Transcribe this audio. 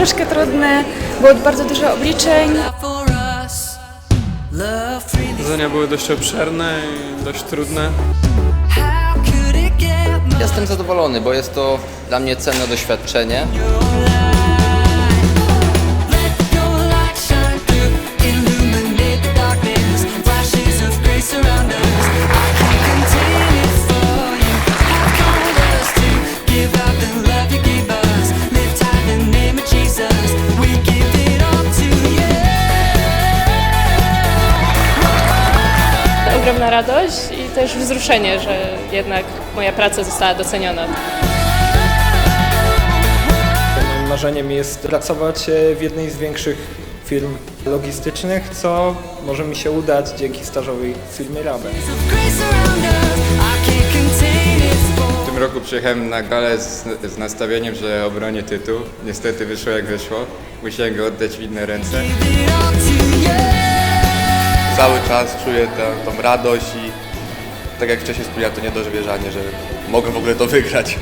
troszkę trudne, było bardzo dużo obliczeń. For us, love freely. Zadania były dość obszerne i dość trudne. Jestem zadowolony, bo jest to dla mnie cenne doświadczenie. Ogromna radość i też wzruszenie, że jednak moja praca została doceniona. Moim marzeniem jest pracować e, w jednej z większych firm logistycznych, co może mi się udać dzięki stażowej firmie for W tym roku przyjechałem na galę z, z nastawieniem, że obronię tytuł. Niestety wyszło jak wyszło. Musiałem go oddać w inne ręce. Cały czas czuję tę, tą radość i tak jak wcześniej wspomniałem, to niedowierzanie, że mogę w ogóle to wygrać.